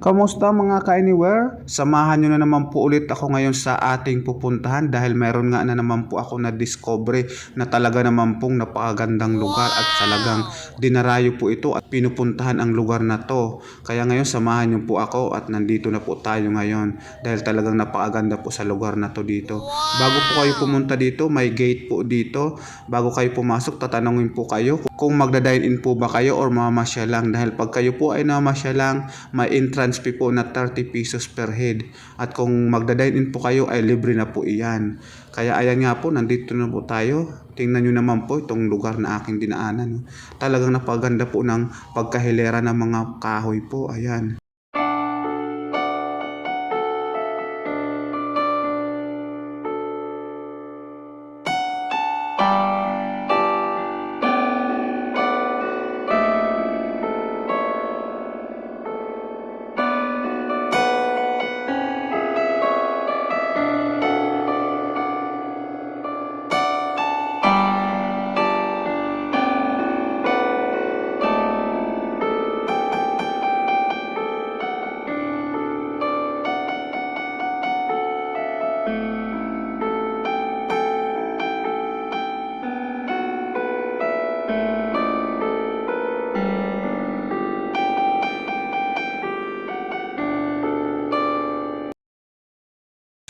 Kamusta mga ka-anywhere? Samahan nyo na naman po ulit ako ngayon sa ating pupuntahan dahil meron nga na naman po ako na discovery na talaga naman pong napakagandang lugar at talagang dinarayo po ito at pinupuntahan ang lugar na to. Kaya ngayon samahan nyo po ako at nandito na po tayo ngayon dahil talagang napakaganda po sa lugar na to dito. Bago po kayo pumunta dito, may gate po dito. Bago kayo pumasok, tatanungin po kayo kung magda-dine in po ba kayo or mamasya lang dahil pag kayo po ay namasya lang, may entrance fee po na 30 pesos per head. At kung magda-dine in po kayo ay libre na po iyan. Kaya ayan nga po, nandito na po tayo. Tingnan nyo naman po itong lugar na aking dinaanan. Talagang napaganda po ng pagkahilera ng mga kahoy po. Ayan.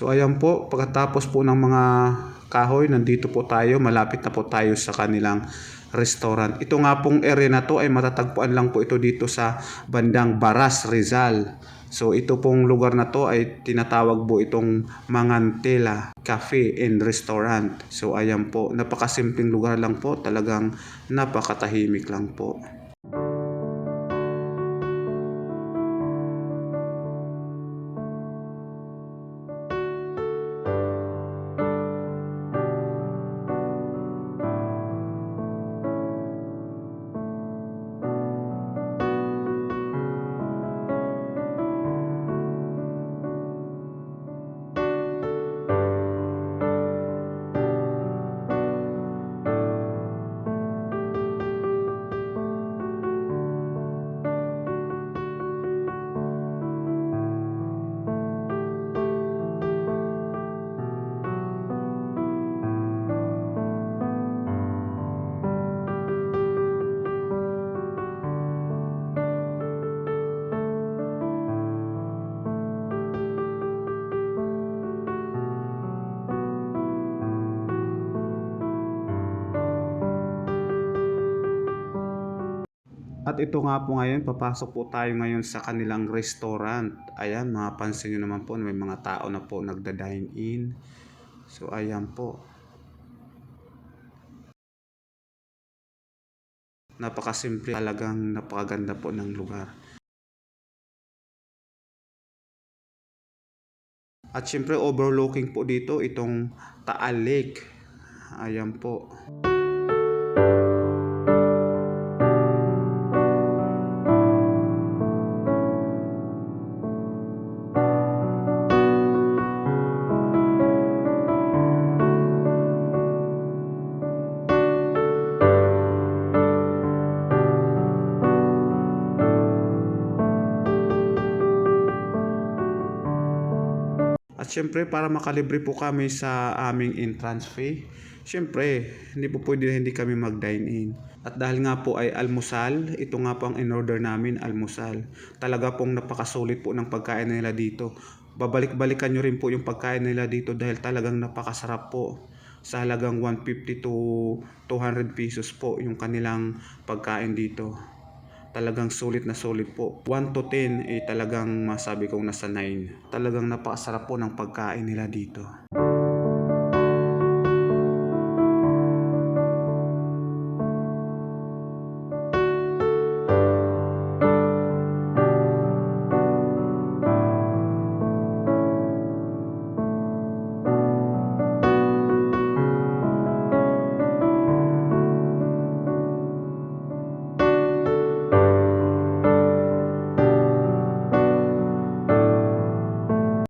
So ayan po, pagkatapos po ng mga kahoy, nandito po tayo, malapit na po tayo sa kanilang restaurant. Ito nga pong area na to ay matatagpuan lang po ito dito sa bandang Baras, Rizal. So ito pong lugar na to ay tinatawag po itong Mangantela Cafe and Restaurant. So ayan po, napakasimpleng lugar lang po, talagang napakatahimik lang po. At ito nga po ngayon, papasok po tayo ngayon sa kanilang restaurant. Ayan, mapansin nyo naman po, may mga tao na po nagda-dine in. So, ayan po. Napakasimple, talagang napakaganda po ng lugar. At syempre, overlooking po dito itong Taal Lake. Ayan po. At syempre, para makalibre po kami sa aming entrance fee, syempre, hindi po pwede na hindi kami mag-dine in. At dahil nga po ay almusal, ito nga po ang in-order namin, almusal. Talaga pong napakasulit po ng pagkain nila dito. Babalik-balikan nyo rin po yung pagkain nila dito dahil talagang napakasarap po. Sa halagang 150 to 200 pesos po yung kanilang pagkain dito talagang sulit na sulit po. 1 to 10 eh talagang masabi kong nasa 9. Talagang napakasarap po ng pagkain nila dito.